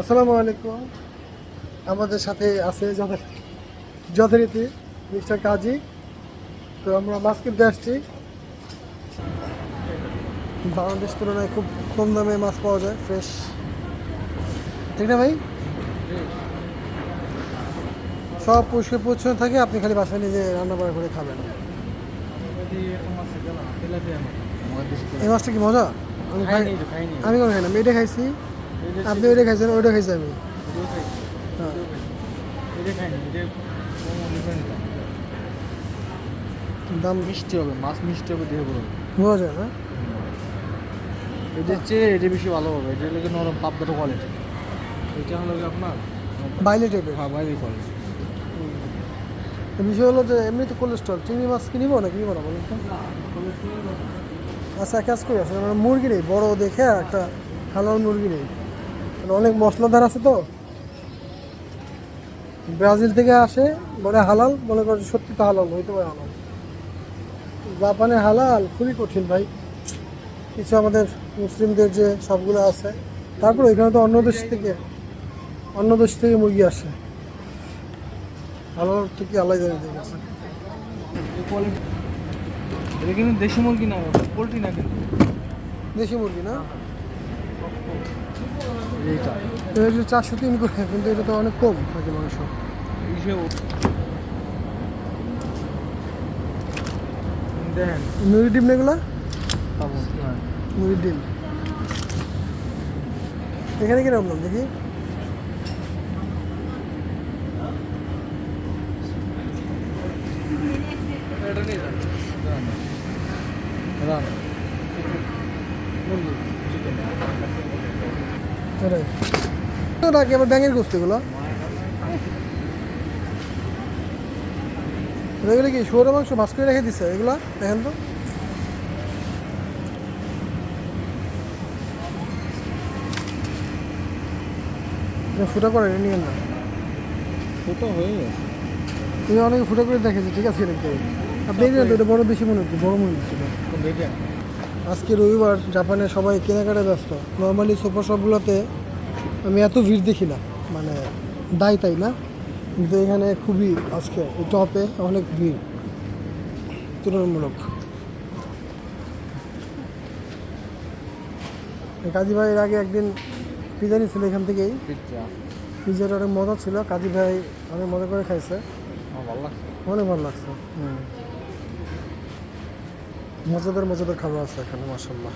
আসসালামু আলাইকুম। আমাদের সাথে আছে যথারীতি মিস্টার কাজী। তো আমরা মাছ কিনতে আসছি। বাংলাদেশ তুলনায় খুব কম দামে মাছ পাওয়া যায় ফ্রেশ ঠিক না ভাই? সব পরিষ্কার পরিচ্ছন্ন থাকে আপনি খালি বাসায় নিজে রান্না বান্না করে খাবেন। এই মাছটা কি মজা? আমি খাই আমি কোনো খাই না আমি এটা খাইছি। আপনি ওইটা খাইছেন ওইটা খাইছি আমি। হ্যাঁ। দাম মিষ্টি হবে মাছ মিষ্টি হবে দেখে বলুন বোঝা যায় না? এটা চেয়ে এটা বেশি ভালো হবে এটা হলো নরম পাবদাটা কোয়ালিটি এটা হলো আপনার বাইলে টাইপের হ্যাঁ বাইরে কোয়ালিটি বিষয় হলো যে এমনি তো কোলেস্ট্রল চিংড়ি মাছ কিনিব না কিনিব না বলুন তো? আচ্ছা কাজ করি আসলে মানে মুরগি নেই বড় দেখে একটা হালাল মুরগি নেই। অনেক মশলাদার আছে তো। ব্রাজিল থেকে আসে বলে হালাল মনে করে সত্যি তো হালাল হইতে পারে হালাল। জাপানে হালাল খুবই কঠিন ভাই। কিছু আমাদের মুসলিমদের যে সবগুলো আছে তারপরে এখানে তো অন্য দেশ থেকে অন্য দেশ থেকে মুরগি আসে। হালাল থেকে আলাদা জানি কোয়ালিটি এটা কিন্তু দেশি মুরগি না পোলট্রি না কিন্তু। দেশি মুরগি না? এইটা এটা চারশো তিন করে কিন্তু এটা তো অনেক কম থাকে মাংস। দেখেন মুরগির ডিম এগুলা? হ্যাঁ। মুরগির ডিম। এখানে কীরকম দাম দেখি? যান। রান মুরগি চিকেন এটাই আবার ব্যাঙের এগুলো। কি শুয়োরের মাংস ভাস করে রেখে দিচ্ছে এগুলা দেখেন তো। ফুটা করে নিয়ে না হয়ে গেছে। তুমি অনেকে ফুটো করে দেখেছি ঠিক আছে আপনি বড় বেশি মনে হচ্ছে বড় মনে হচ্ছিল এটা। আজকে রবিবার জাপানে সবাই কেনাকাটা ব্যস্ত। নর্মালি সুপার শপগুলোতে আমি এত ভিড় দেখি না। মানে দায় তাই না? কিন্তু এখানে খুবই আজকে টপে অনেক ভিড়। তুলনামূলক। কাজী ভাইয়ের আগে একদিন পিজা নিয়েছিল এখান থেকেই। পিজাটা অনেক মজা ছিল। কাজী ভাই অনেক মজা করে খাইছে। ভালো অনেক ভালো লাগছে। হুম। মজাদার মজাদার খাবার আছে এখানে মাসাল্লাহ